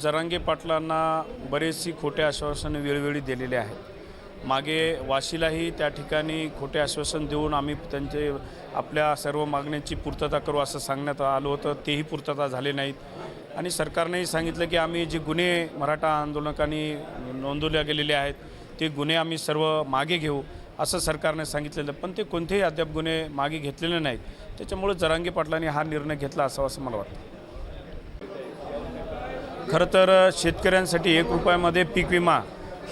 जरांगे पाटलांना बरेचशी खोटे आश्वासनं वेळोवेळी दिलेले आहेत. मागे वाशीलाही त्या ठिकाणी खोटे आश्वासन देऊन आम्ही त्यांचे आपल्या सर्व मागण्यांची पूर्तता करू असं सांगण्यात आलं होतं. तेही पूर्तता झाले नाहीत. आणि सरकारनेही सांगितलं की आम्ही जे गुन्हे मराठा आंदोलकांनी नोंदवल्या गेलेले आहेत ते गुन्हे आम्ही सर्व मागे घेऊ असं सरकारने सांगितलेलं पण ते कोणतेही अद्याप गुन्हे मागे घेतलेले नाहीत. त्याच्यामुळे जरांगे पाटलांनी हा निर्णय घेतला असावा असं मला वाटतं. खरं तर शेतकऱ्यांसाठी एक रुपयामध्ये पीक विमा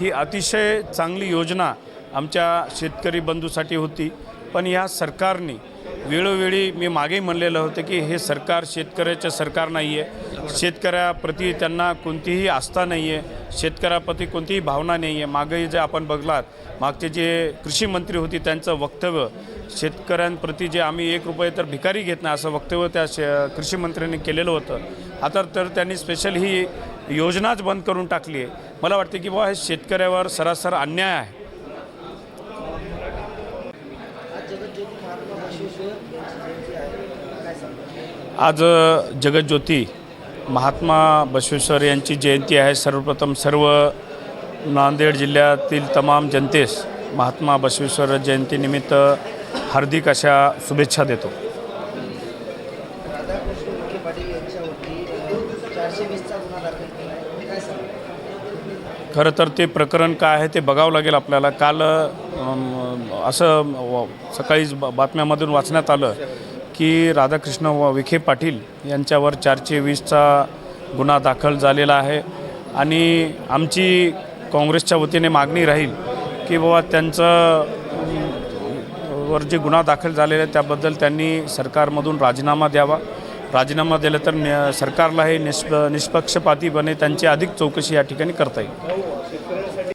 ही अतिशय चांगली योजना आमच्या शेतकरी बंधूसाठी होती. पण या सरकारने वेळोवेळी मी मागे म्हणलेलं होतं की हे सरकार शेतकऱ्याचं सरकार नाही आहे. शेतकऱ्याप्रती त्यांना कोणतीही आस्था नाही आहे. शेतकऱ्याप्रती कोणतीही भावना नाही आहे. मागेही जे आपण बघलात मागचे जे कृषी मंत्री होती त्यांचं वक्तव्य शेतकऱ्यांप्रती जे आम्ही एक रुपये तर भिकारी घेत नाही असं वक्तव्य त्या शे कृषीमंत्र्यांनी केलेलं होतं. आता तर त्यांनी स्पेशल ही योजनाच बंद करून टाकली आहे. मला वाटते की बाबा हे शेतकऱ्यावर सरासर अन्याय आहे. आज जगज्योती महात्मा बसवेश्वर यांची जयंती आहे. सर्वप्रथम सर्व नांदेड जिल्ह्यातील तमाम जनतेस महात्मा बसवेश्वर जयंतीनिमित्त हार्दिक अशा शुभेच्छा देतो. पाटील यांच्यावरती चारशे वीसचा गुन्हा दाखल केला आहे काय सांगा खरं तर ते प्रकरण काय आहे ते बघावं लागेल आपल्याला. काल असं सकाळीच बातम्यामधून वाचण्यात आलं की राधाकृष्ण व विखे पाटील यांच्यावर चारशे वीसचा गुन्हा दाखल झालेला आहे. आणि आमची काँग्रेसच्या वतीने मागणी राहील की बाबा त्यांचं वर जे गुन्हा दाखल झालेला आहे त्याबद्दल त्यांनी सरकारमधून राजीनामा द्यावा. राजीनामा दिला तर न्या- सरकारला हे निष्प निष्पक्षपातीपणे त्यांची अधिक चौकशी या ठिकाणी करता येईल.